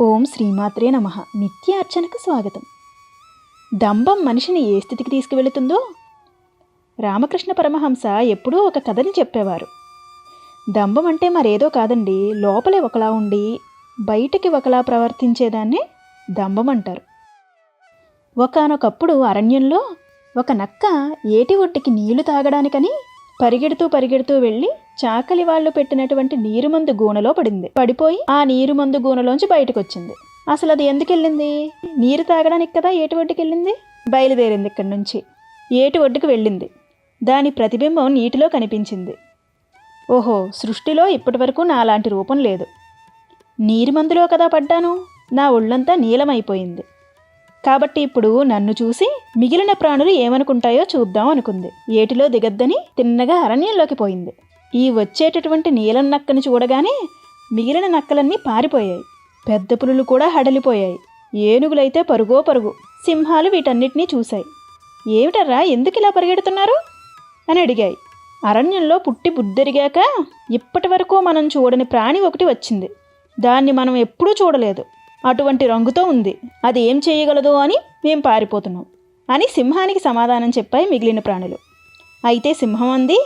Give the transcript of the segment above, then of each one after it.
ఓం శ్రీమాత్రే నమ. నిత్య అర్చనకు స్వాగతం. దంభం మనిషిని ఏ స్థితికి తీసుకువెళుతుందో? రామకృష్ణ పరమహంస ఎప్పుడూ ఒక కథని చెప్పేవారు. దంభం అంటే మరేదో కాదండి లోపలే ఒకలా ఉండి బయటికి ఒకలా ప్రవర్తించేదాన్ని దంభం అంటారు. ఒకానొకప్పుడు అరణ్యంలో ఒక నక్క ఏటి ఒట్టికి నీళ్ళు తాగడానికని పరిగెడుతూ పరిగెడుతూ వెళ్ళి చాకలి వాళ్ళు పెట్టినటువంటి నీరుమందు గూనలో పడింది. పడిపోయి ఆ నీరుమందు గూనలోంచి బయటకు వచ్చింది అసలు అది ఎందుకు వెళ్ళింది నీరు తాగడానికి కదా ఏటి ఒడ్డుకి వెళ్ళింది బయలుదేరింది ఇక్కడి నుంచి. ఏటి ఒడ్డుకు వెళ్ళింది. దాని ప్రతిబింబం నీటిలో కనిపించింది. ఓహో సృష్టిలో ఇప్పటివరకు నాలాంటి రూపం లేదు. నీరు మందులో కదా పడ్డాను? నా ఒళ్ళంతా నీలమైపోయింది. కాబట్టి ఇప్పుడు నన్ను చూసి మిగిలిన ప్రాణులు ఏమనుకుంటాయో చూద్దాం అనుకుంది. ఏటిలో దిగద్దని తిన్నగా అరణ్యంలోకి పోయింది. ఈ వచ్చేటటువంటి నీలం నక్కని చూడగానే మిగిలిన నక్కలన్నీ పారిపోయాయి. పెద్ద పులులు కూడా హడలిపోయాయి. ఏనుగులైతే పరుగో పరుగు సింహాలు వీటన్నిటినీ చూశాయి. ఏమిటర్రా ఎందుకు ఇలా పరిగెడుతున్నారు? అని అడిగాయి. అరణ్యంలో పుట్టి బుద్ధెరిగాక ఇప్పటి వరకు మనం చూడని ప్రాణి ఒకటి వచ్చింది. దాన్ని మనం ఎప్పుడూ చూడలేదు. అటువంటి రంగుతో ఉంది. అది ఏం చేయగలదు అని మేం పారిపోతున్నాం అని సింహానికి సమాధానం చెప్పాయి మిగిలిన ప్రాణులు. అయితే సింహం అంది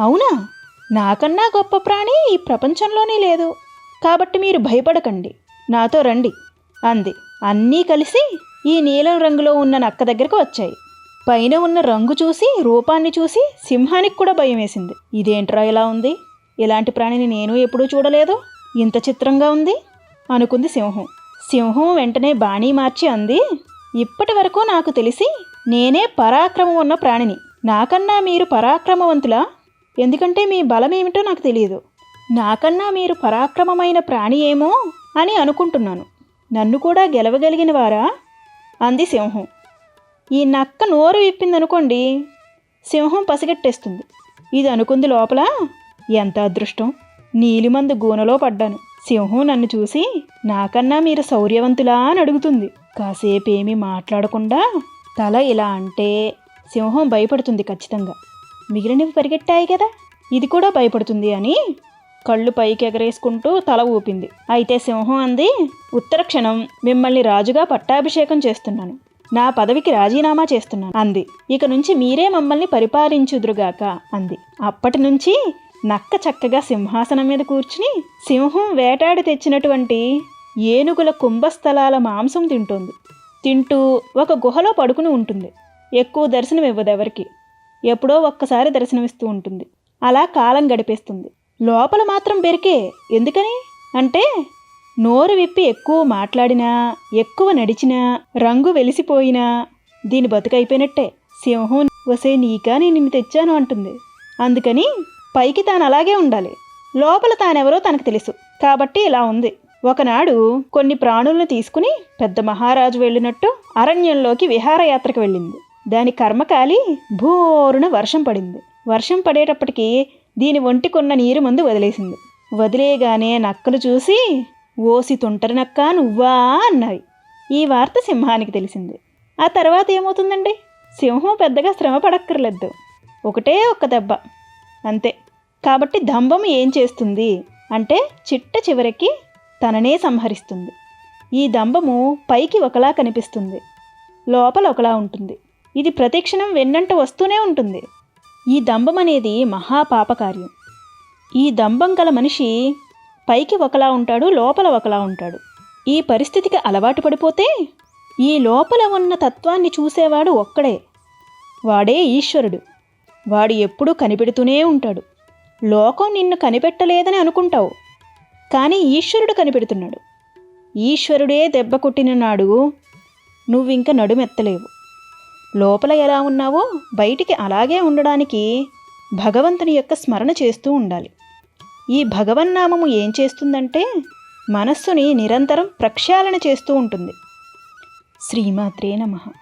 అవునా? నాకన్నా గొప్ప ప్రాణి ఈ ప్రపంచంలోనే లేదు. కాబట్టి మీరు భయపడకండి. నాతో రండి అంది. అన్నీ కలిసి ఈ నీలం రంగులో ఉన్న నక్క దగ్గరకు వచ్చాయి. పైన ఉన్న రంగు చూసి రూపాన్ని చూసి సింహానికి కూడా భయం వేసింది. ఇదేంట్రా ఇలా ఉంది? ఇలాంటి ప్రాణిని నేను ఎప్పుడూ చూడలేదు. ఇంత చిత్రంగా ఉంది అనుకుంది సింహం. సింహం వెంటనే బాణీ మార్చి అంది ఇప్పటి వరకు నాకు తెలిసి నేనే పరాక్రమం ఉన్న ప్రాణిని. నాకన్నా మీరు పరాక్రమవంతులా? ఎందుకంటే మీ బలం ఏమిటో నాకు తెలియదు. నాకన్నా మీరు పరాక్రమమైన ప్రాణి ఏమో అని అనుకుంటున్నాను. నన్ను కూడా గెలవగలిగిన వారా? అంది సింహం. ఈ నక్క నోరు విప్పిందనుకోండి సింహం పసిగట్టేస్తుంది. ఇది అనుకుంది లోపల ఎంత అదృష్టం. నీలిమందు గూనలో పడ్డాను. సింహం నన్ను చూసి నాకన్నా మీరు శౌర్యవంతులా అని అడుగుతుంది. కాసేపేమీ మాట్లాడకుండా తల ఇలా అంటే సింహం భయపడుతుంది ఖచ్చితంగా. మిగిలినవి పరిగెట్టాయి కదా. ఇది కూడా భయపడుతుంది అని కళ్ళు పైకి ఎగరేసుకుంటూ తల ఊపింది. అయితే సింహం అంది ఉత్తర క్షణం మిమ్మల్ని రాజుగా పట్టాభిషేకం చేస్తున్నాను. నా పదవికి రాజీనామా చేస్తున్నాను అంది. ఇక నుంచి మీరే మమ్మల్ని పరిపాలించుదురుగాక అంది. అప్పటి నుంచి నక్క చక్కగా సింహాసనం మీద కూర్చుని సింహం వేటాడి తెచ్చినటువంటి ఏనుగుల కుంభస్థలాల మాంసం తింటోంది. తింటూ ఒక గుహలో పడుకుని ఉంటుంది. ఎక్కువ దర్శనం ఇవ్వదు ఎవరికి. ఎప్పుడో ఒక్కసారి దర్శనమిస్తూ ఉంటుంది. అలా కాలం గడిపేస్తుంది. లోపల మాత్రం బెరికే ఎందుకని? అంటే నోరు విప్పి ఎక్కువ మాట్లాడినా ఎక్కువ నడిచినా రంగు వెలిసిపోయినా దీని బతుకైపోయినట్టే. సింహం వసే నీకా నేను నిన్ను తెచ్చాను అంటుంది. అందుకని పైకి తాను అలాగే ఉండాలి. లోపల తానెవరో తనకు తెలుసు. కాబట్టి ఇలా ఉంది. ఒకనాడు కొన్ని ప్రాణులను తీసుకుని పెద్ద మహారాజు వెళ్ళినట్టు అరణ్యంలోకి విహారయాత్రకు వెళ్ళింది. దాని కర్మకాలి భోరున వర్షం పడింది. వర్షం పడేటప్పటికి దీని ఒంటికున్న నీరు మందు వదిలేసింది. వదిలేగానే నక్కలు చూసి ఓసి తుంటరి నక్క నువ్వా? అన్నాయి ఈ వార్త సింహానికి తెలిసింది. ఆ తర్వాత ఏమవుతుందండి? సింహం పెద్దగా శ్రమ పడక్కర్లేదు. ఒకటే ఒక్క దెబ్బ. అంతే. కాబట్టి దంభం ఏం చేస్తుంది? అంటే చిట్ట చివరికి తననే సంహరిస్తుంది. ఈ దంభము పైకి ఒకలా కనిపిస్తుంది. లోపల ఒకలా ఉంటుంది. ఇది ప్రతిక్షణం వెన్నంట వస్తూనే ఉంటుంది. ఈ దంభం అనేది మహాపాపకార్యం. ఈ దంభం గల మనిషి పైకి ఒకలా ఉంటాడు లోపల ఒకలా ఉంటాడు. ఈ పరిస్థితికి అలవాటు పడిపోతే ఈ లోపల ఉన్న తత్వాన్ని చూసేవాడు ఒక్కడే. వాడే ఈశ్వరుడు. వాడు ఎప్పుడూ కనిపెడుతూనే ఉంటాడు. లోకం నిన్ను కనిపెట్టలేదని అనుకుంటావు. కానీ ఈశ్వరుడు కనిపెడుతున్నాడు. ఈశ్వరుడే దెబ్బ కొట్టిన నాడు నువ్వింక నడుమెత్తలేవు. లోపల ఎలా ఉన్నావో బయటికి అలాగే ఉండడానికి భగవంతుని యొక్క స్మరణ చేస్తూ ఉండాలి. ఈ భగవన్నామము ఏం చేస్తుందంటే మనస్సుని నిరంతరం ప్రక్షాళన చేస్తూ ఉంటుంది. శ్రీమాత్రే నమః.